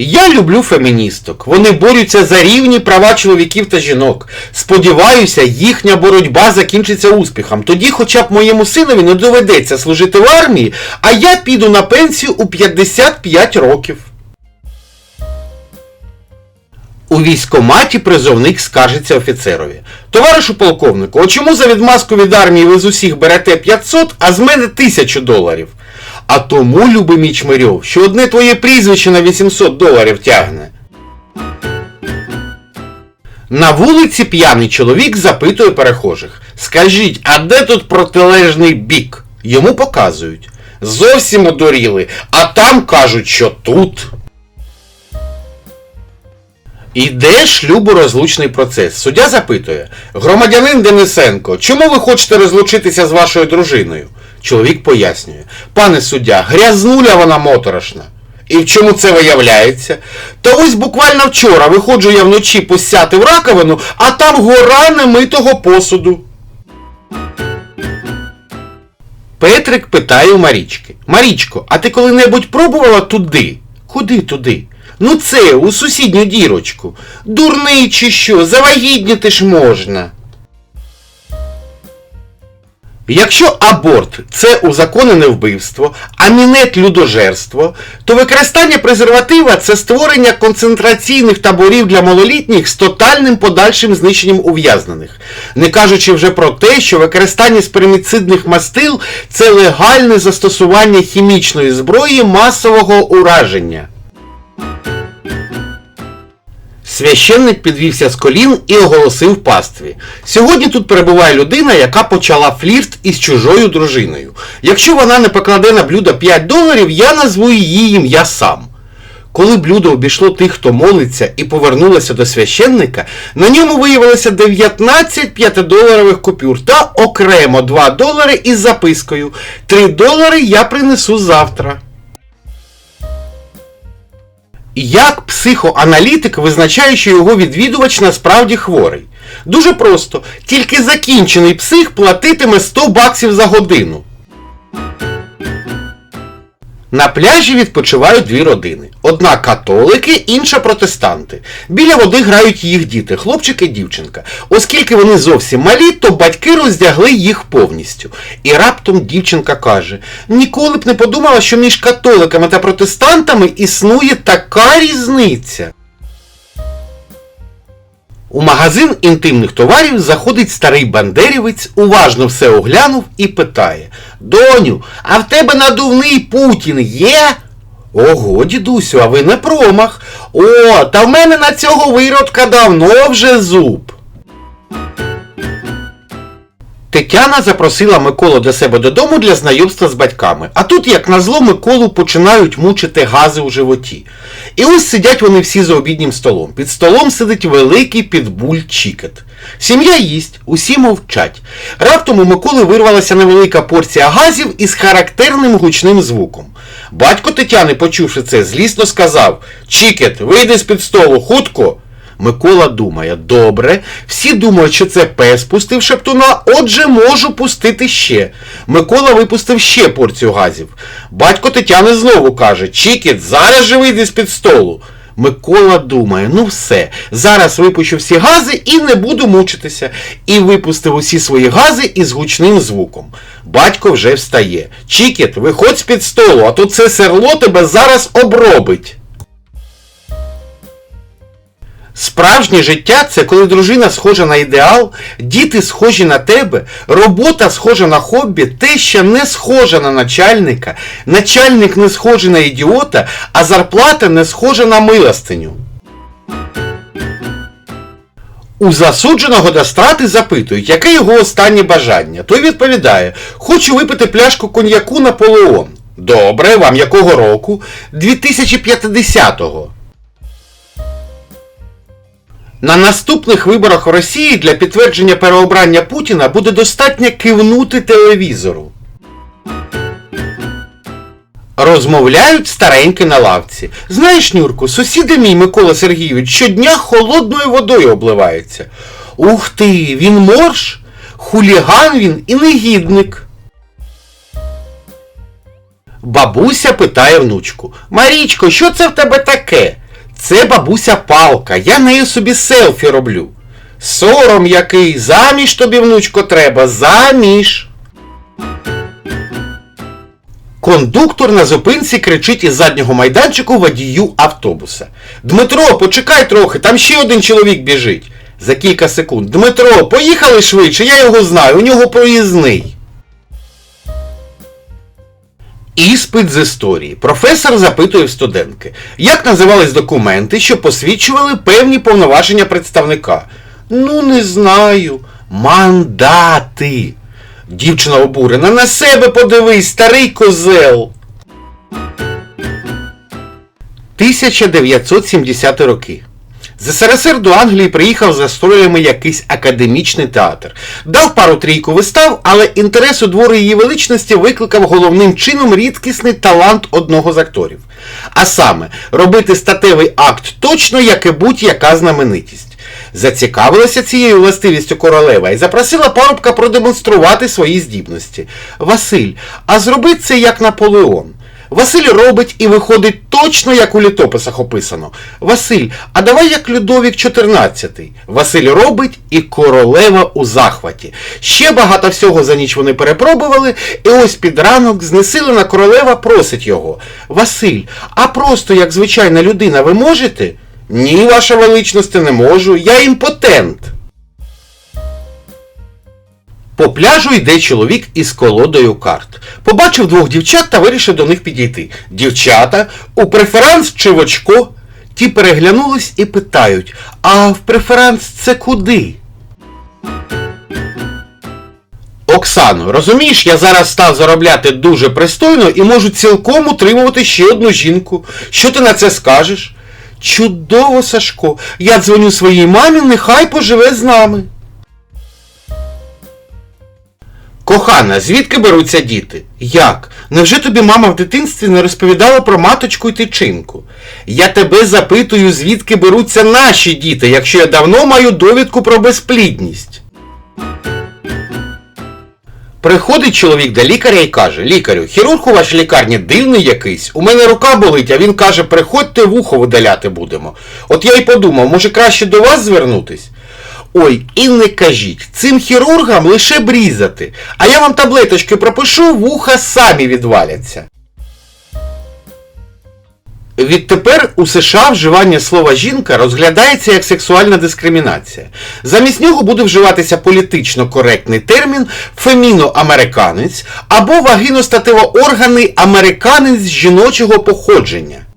Я люблю феміністок. Вони борються за рівні права чоловіків та жінок. Сподіваюся, їхня боротьба закінчиться успіхом. Тоді хоча б моєму синові не доведеться служити в армії, а я піду на пенсію у 55 років. У військкоматі призовник скаржиться офіцерові. Товаришу полковнику, а чому за відмазку від армії ви з усіх берете 500, а з мене 1000 доларів? А тому, любий мій чмирьов, що одне твоє прізвище на 800 доларів тягне. На вулиці п'яний чоловік запитує перехожих. Скажіть, а де тут протилежний бік? Йому показують. Зовсім одуріли, а там кажуть, що тут. Іде шлюборозлучний процес. Суддя запитує: Громадянин Денисенко, чому ви хочете розлучитися з вашою дружиною? Чоловік пояснює: Пане суддя, грязнуля вона моторошна. І в чому це виявляється? Та ось буквально вчора виходжу я вночі посяти в раковину, а там гора немитого посуду. Петрик питає у Марічки. Марічко, а ти коли-небудь пробувала туди? Куди туди? Ну це, у сусідню дірочку. Дурний чи що, завагітніти ж можна. Якщо аборт це узаконене вбивство, а мінет людожерство, то використання презерватива це створення концентраційних таборів для малолітніх з тотальним подальшим знищенням ув'язнених. Не кажучи вже про те, що використання сперміцидних мастил це легальне застосування хімічної зброї масового ураження. Священник підвівся з колін і оголосив пастві. Сьогодні тут перебуває людина, яка почала флірт із чужою дружиною. Якщо вона не покладе на блюдо 5 доларів, я назву її ім'я сам. Коли блюдо обійшло тих, хто молиться, і повернулося до священника, на ньому виявилося 19 5-доларових купюр та окремо 2 долари із запискою 3 долари я принесу завтра. Як психоаналітик визначає, що його відвідувач насправді хворий? Дуже просто. Тільки закінчений псих платитиме 100 баксів за годину. На пляжі відпочивають дві родини. Одна католики, інша протестанти. Біля води грають їх діти, хлопчик і дівчинка. Оскільки вони зовсім малі, то батьки роздягли їх повністю. І раптом дівчинка каже: ніколи б не подумала, що між католиками та протестантами існує така різниця. У магазин інтимних товарів заходить старий бандерівець, уважно все оглянув і питає: Доню, а в тебе надувний Путін є? Ого, дідусю, а ви не промах. О, та в мене на цього виродка давно вже зуб. Тетяна запросила Миколу до себе додому для знайомства з батьками. А тут, як назло, Миколу починають мучити гази у животі. І ось сидять вони всі за обіднім столом. Під столом сидить великий підбуль Чікет. Сім'я їсть, усі мовчать. Раптом у Миколи вирвалася невелика порція газів із характерним гучним звуком. Батько Тетяни, почувши це, злісно сказав Чікет, вийди з-під столу, хутко. Микола думає, добре, всі думають, що це пес пустив шептуна, отже, можу пустити ще. Микола випустив ще порцію газів. Батько Тетяни знову каже, Чікіт, зараз же вийди з-під столу. Микола думає, ну все, зараз випущу всі гази і не буду мучитися. І випустив усі свої гази із гучним звуком. Батько вже встає. Чікіт, виходь з-під столу, а то це серло тебе зараз обробить. Справжнє життя це коли дружина схожа на ідеал, діти схожі на тебе, робота схожа на хобі, теща не схожа на начальника, начальник не схожий на ідіота, а зарплата не схожа на милостиню. У засудженого до страти запитують, яке його останнє бажання. Той відповідає: Хочу випити пляшку коньяку Наполеон. Добре, вам якого року? 2050-го. На наступних виборах в Росії для підтвердження переобрання Путіна буде достатньо кивнути телевізору. Розмовляють старенькі на лавці. Знаєш, Нюрку, сусіди мій Микола Сергійович щодня холодною водою обливається. Ух ти, він морж, хуліган він і негідник. Бабуся питає внучку. Марічко, що це в тебе таке? Це бабуся палка, я нею собі селфі роблю. Сором який, заміж тобі, внучко, треба, заміж. Кондуктор на зупинці кричить із заднього майданчику водію автобуса. Дмитро, почекай трохи, там ще один чоловік біжить. За кілька секунд. Дмитро, поїхали швидше, я його знаю, у нього проїзний. Іспит з історії. Професор запитує в студентки, як називались документи, що посвідчували певні повноваження представника. Ну, не знаю. Мандати. Дівчина обурена. На себе подивись, старий козел. 1970 роки. З СРСР до Англії приїхав за строями якийсь академічний театр. Дав пару трійку вистав, але інтерес у двору її величності викликав головним чином рідкісний талант одного з акторів. А саме, робити статевий акт точно, як і будь-яка знаменитість. Зацікавилася цією властивістю королева і запросила парубка продемонструвати свої здібності. Василь, а зроби це як Наполеон. Василь робить і виходить точно, як у літописах описано. Василь, а давай як Людовік XIV. Василь робить і королева у захваті. Ще багато всього за ніч вони перепробували, і ось під ранок знесилена королева просить його. Василь, а просто як звичайна людина ви можете? Ні, ваша величність, не можу, я імпотент. По пляжу йде чоловік із колодою карт. Побачив двох дівчат та вирішив до них підійти. Дівчата, у преферанс чи в очко? Ті переглянулись і питають: а в преферанс це куди? Оксано, розумієш, я зараз став заробляти дуже пристойно і можу цілком утримувати ще одну жінку. Що ти на це скажеш? Чудово, Сашко. Я дзвоню своїй мамі, нехай поживе з нами. Кохана, звідки беруться діти? Як? Невже тобі мама в дитинстві не розповідала про маточку й тичинку? Я тебе запитую, звідки беруться наші діти, якщо я давно маю довідку про безплідність. Приходить чоловік до лікаря і каже: Лікарю, хірург у вашій лікарні дивний якийсь. У мене рука болить, а він каже, приходьте вухо видаляти будемо. От я й подумав, може краще до вас звернутись? Ой, і не кажіть, цим хірургам лише брізати, а я вам таблеточки пропишу, вуха самі відваляться. Відтепер у США вживання слова жінка розглядається як сексуальна дискримінація. Замість нього буде вживатися політично коректний термін феміноамериканець або вагіностативоорганий американець жіночого походження.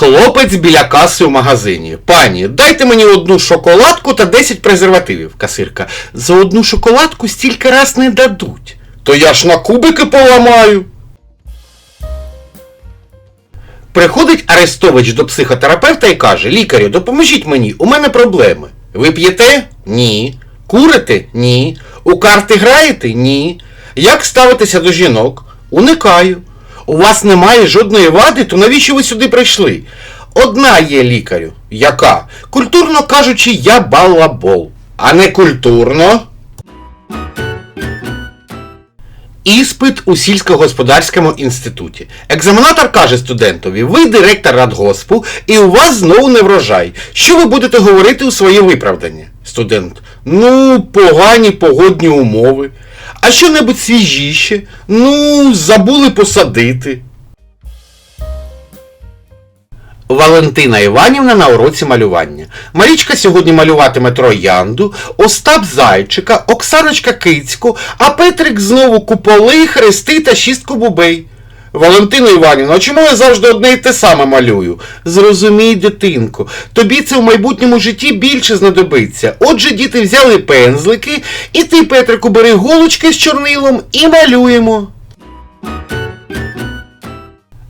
Хлопець біля каси в магазині. Пані, дайте мені одну шоколадку та 10 презервативів. Касирка. За одну шоколадку стільки раз не дадуть. То я ж на кубики поламаю. Приходить Арестович до психотерапевта і каже: Лікарю, допоможіть мені, у мене проблеми. Ви п'єте? Ні. Курите? Ні. У карти граєте? Ні. Як ставитися до жінок? Уникаю. У вас немає жодної вади, то навіщо ви сюди прийшли? Одна є лікарю. Яка? Культурно кажучи, я балабол. А не культурно. Іспит у сільськогосподарському інституті. Екзаменатор каже студентові: ви директор радгоспу, і у вас знову не врожай. Що ви будете говорити у своє виправдання? Студент. Ну, погані погодні умови. А що-небудь свіжіше, Ну, забули посадити. Валентина Іванівна на уроці малювання. Марічка сьогодні малюватиме троянду, Остап Зайчика, Оксаночка Кицьку, а Петрик знову куполи, хрести та шістку бубей. Валентина Іванівна, а чому я завжди одне й те саме малюю? Зрозумій, дитинко, тобі це в майбутньому житті більше знадобиться. Отже, діти взяли пензлики, і ти, Петрику, бери голочки з чорнилом і малюємо.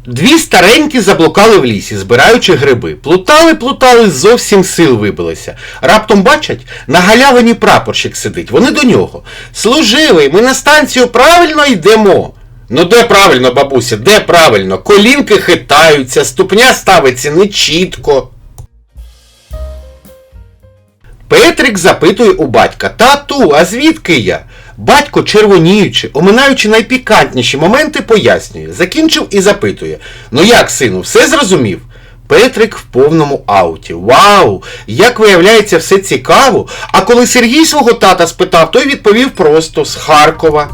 Дві старенькі заблукали в лісі, збираючи гриби. Плутали, плутали, зовсім сил вибилися. Раптом бачать, на галявині прапорщик сидить. Вони до нього. Служивий, ми на станцію правильно йдемо. Ну де правильно, бабуся, де правильно? Колінки хитаються, ступня ставиться нечітко. Петрик запитує у батька, тату, а звідки я? Батько, червоніючи, оминаючи найпікантніші моменти, пояснює, закінчив і запитує: Ну як, сину, все зрозумів? Петрик в повному ауті. Вау! Як виявляється, все цікаво. А коли Сергій свого тата спитав, той відповів просто з Харкова.